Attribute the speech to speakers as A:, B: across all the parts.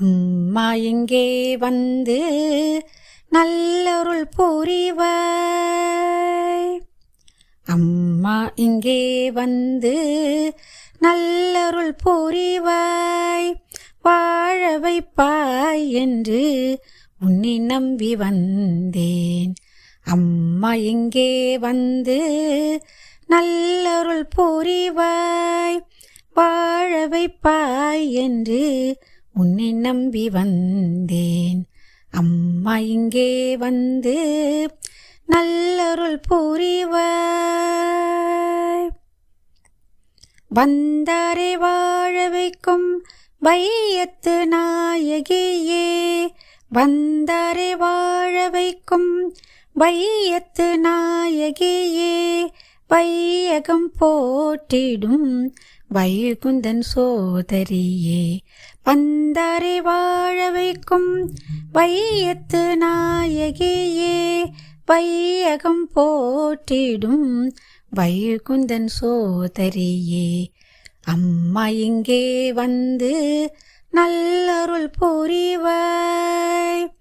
A: அம்மா இங்கே வந்து நல்லொருள் புரிவாய்? அம்மா இங்கே வந்து நல்லொருள் புரிவாய்? வாழ வைப்பாய் என்று உன்னை நம்பி வந்தேன். அம்மா இங்கே வந்து நல்லொருள் புரிவாய்? வாழ வைப்பாய் என்று உன்னை நம்பி வந்தேன். அம்மா இங்கே வந்து நல்லருள் புரிவாய். வந்தாரை வாழ வைக்கும் வையத்து நாயகியே. வந்தாரை வாழ வைக்கும் வையத்து நாயகியே. வையகம் போட்டிடும் வைகுந்தன் சோதரியே வந்தாரை வாழ வைக்கும் வையத்து நாயகியே வையகம் போற்றிடும் வைகுந்தன் சோதரியே. அம்மா இங்கே வந்து நல்லருள் புரிவாய்.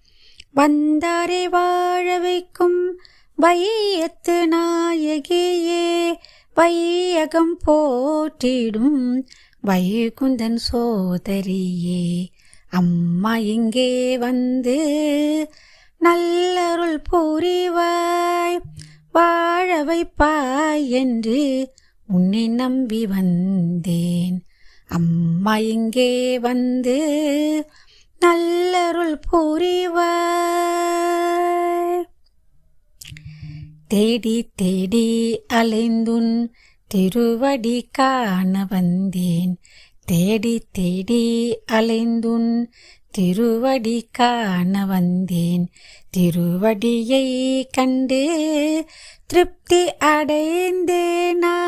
A: வந்தாரை வாழ வைக்கும் வையத்து நாயகியே வையகம் போற்றிடும் வைகுந்தன் சோதரியே. அம்மா இங்கே வந்து நல்லருள் புரிவாய் வாழ வைப்பாய் என்று உன்னை நம்பி வந்தேன். அம்மா இங்கே வந்து நல்லருள் புரிவாய் தேடி தேடி அலைந்துன் திருவடி காண வந்தேன். தேடி தேடி அலைந்துன் திருவடி காண வந்தேன். திருவடியை கண்டு திருப்தி அடைந்தேனா?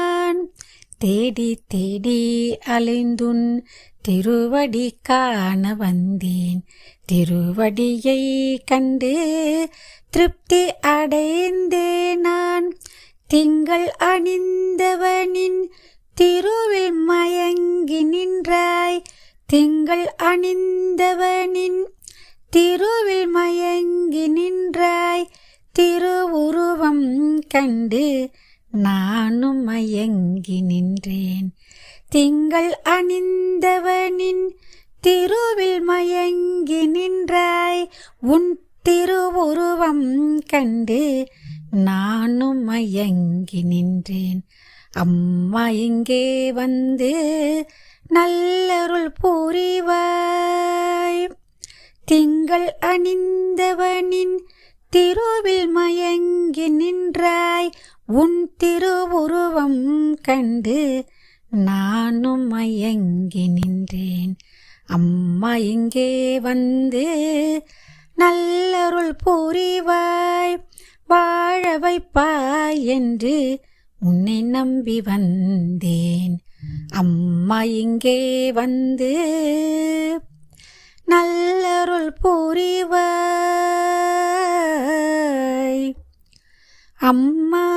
A: தேடி தேடி அலைந்துன் திருவடி காண வந்தேன். திருவடியை கண்டு திருப்தி அடைந்தேன் நான் திங்கள் அணிந்தவனின் திருவில் மயங்கி நின்றாய். திங்கள் அணிந்தவனின் திருவில் மயங்கி நின்றாய். திருவுருவம் கண்டு நானும் மயங்கி நின்றேன். திங்கள் அணிந்தவனின் திருவில் மயங்கி நின்றாய். உன் திருவுருவம் கண்டு நானும் மயங்கி நின்றேன். அம்மா இங்கே வந்து நல்லருள் புரிவாய். திங்கள் அணிந்தவனின் திருவில் மயங்கி நின்றாய். உன் திருவுருவம் கண்டு நானும் மயங்கி நின்றேன். அம்மா இங்கே வந்து நல்லருள் புரிவாய் வாழ வைப்பாய் என்று உன்னை நம்பி வந்தேன். அம்மா இங்கே வந்து நல்லருள் புரிவாய். அம்மா